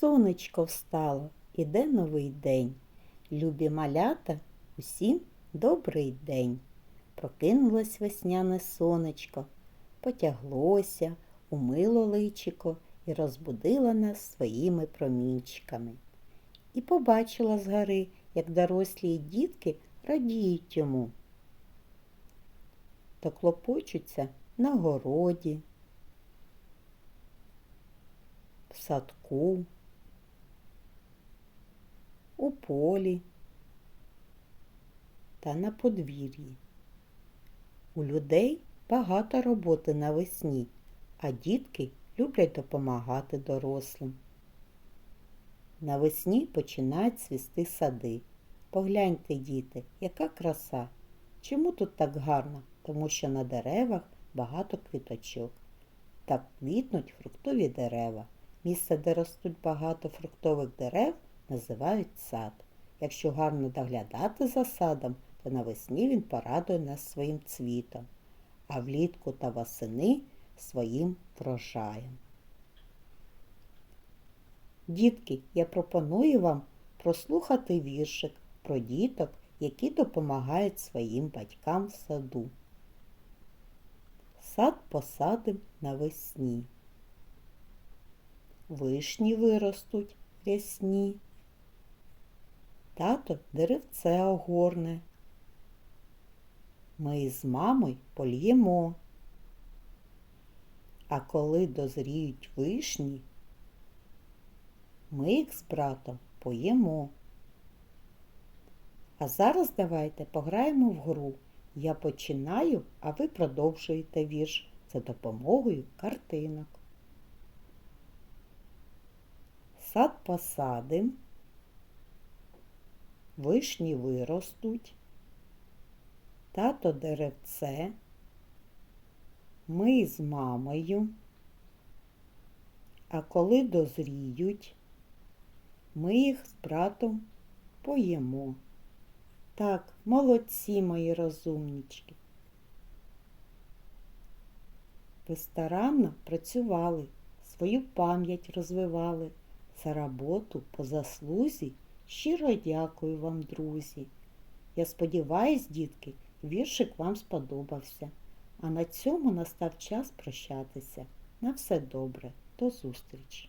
Сонечко встало, іде новий день. Любі малята, усім добрий день. Прокинулось весняне сонечко, потяглося, умило личико і розбудило нас своїми промінчиками. І побачила згори, як дорослі й дітки радіють йому. Та клопочуться на городі, в садку, у полі та на подвір'ї. У людей багато роботи навесні, а дітки люблять допомагати дорослим. Навесні починають цвісти сади. Погляньте, діти, яка краса. Чому тут так гарно? Тому що на деревах багато квіточок. Так квітнуть фруктові дерева. Місце, де ростуть багато фруктових дерев, називають сад. Якщо гарно доглядати за садом, то навесні він порадує нас своїм цвітом, а влітку та восени своїм врожаєм. Дітки, я пропоную вам прослухати віршик про діток, які допомагають своїм батькам в саду. Сад посадим навесні. Вишні виростуть рясні. Тато деревце огорне. Ми із мамою польємо. А коли дозріють вишні, ми їх з братом поїмо. А зараз давайте пограємо в гру. Я починаю, а ви продовжуєте вірш за допомогою картинок. Сад посадим, вишні виростуть, тато деревце, ми з мамою, а коли дозріють, ми їх з братом поїмо. Так, молодці мої розумнички. Ви старанно працювали, свою пам'ять розвивали. За роботу по заслузі щиро дякую вам, друзі. Я сподіваюсь, дітки, віршик вам сподобався. А на цьому настав час прощатися. На все добре, до зустрічі!